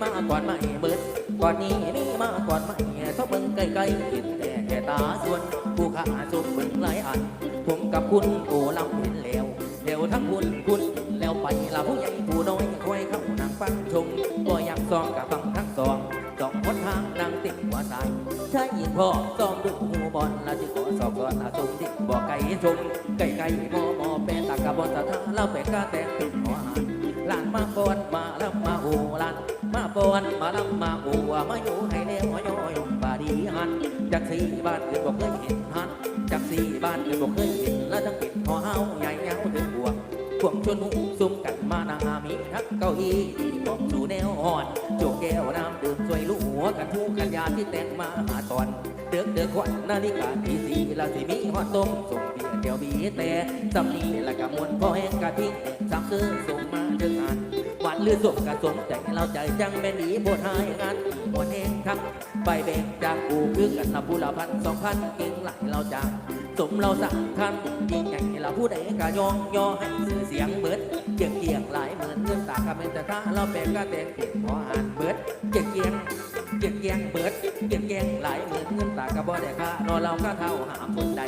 ก่อนนี้มีมากอนไม่ทบเบิ่งไกลๆเห็นแต่แค่ตาส่วนผู้ข้าสุเบิ่งหลายอัน ผมกับคุณโอ้ลำเห็นแล้วเดี๋ยวทั้งคุณคุณแล้วไปละผู้ใหญ่ผู้น้อยคอยเข้านั่งฟังชมก็อยากซองกับฟังทั้งสองสองคนทางนางติ่งหัวใจใช่ยินพ่อซอมดูหูบอลละที่ขอสอบก่อนอาสมที่บอกไก่ชมไก่ไก่มอมอเป็นตากะบอลสะทาเล่าเป็นกาแตงเป็นหัวหานหลานมาปอนมา บอนมาลำมาหูมาอยู่ให้เลี้ยวย่อยบาดีหันจากสี่บ้านเกิดบอกเคยเห็นหันจากสี่บ้านเกิดบอกเคยเห็นแล้วทั้งปิดหอเฮาใหญ่เงาถึงบัว พวงชวนหูซุ่มกันมานามีทักเก้าอี้ที่บอกสู่แนวอ่อนโจกแก้วน้ำดื่มช่วยลูกหัวกันทุกกันยาที่แต่งมาหาตอน เดือกเดือกขวัญนาฬิกาที่สี่ละสิมีหอดต้มส่งเบียร์เดียวบีแต่สำนีละกะมวนพอแห้งกะทิ้งสามซื้อส่งมาถึงอันหวานลือส่งกะสมใจเราใจจังแม่นดีบทหายงานมวนแห้งทั้งใบแบ่งจากกูคือกันนับผู้ละพันสองพันเก่งไหลเราจาก สมเราสั่งท่านยิ่งใหญ่เราผู้ใดกะยองยอให้ชื่อเสียงเบิดเกียงเกียงหลายเหมื่นเงินตากะเป็นต่ถ้าเราแปลงกะแต่เก็บหออ่านเบิดเกียงเกียงเกียงเกียงเบิดเกียงเกียงหลายเหมื่นเงินตากะบ่ได้ค่ารอเราก็เท่าหาคนใด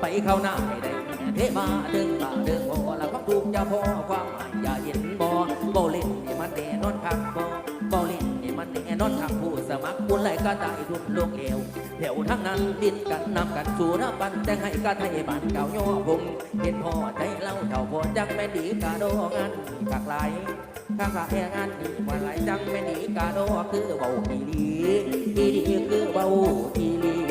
ไปเข้าหน้าให้ได้เทมาเดินมาเดินบ่แล้วก็ถูกจะพอความหมายอย่าเห็น น่นแน่นอนทางผู้สมัครบุญไหลก็ได้ทุกโลกเอวเดี่ยวทั้งนั้นดินกันนำกันสู่ระปันแต่งให้ก็ไทยบ้านเก่าย่อพงเห็นพ่อใจเล่าเท่าพ่อจังไม่ดีกาโดงานกักไหลข้าข้าแงานดีว่าไหลจังไม่ดีกาโดคือเบาอีหลีอีดีคือเบาอีห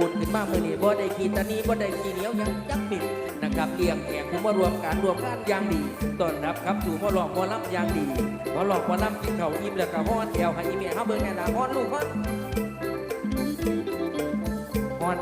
บุญขึ้นมาเมื่อนี้บ่ได้ขีดตานีบ่ได้ขีเหนียวยังจักมิดนะครับเลี้ยงแขกผู้มารวมการรวมงานอย่างดีต้อนรับครับสู่พ่อหลอกพ่อลำอย่างดีพ่อหลอกพ่อลำกินเขาอิ่มแล้วก็ฮ้อนแอวให้อิ่มแม่เฮาเบิ่งแน่นะฮ้อนลูกฮ้อนฮ้อน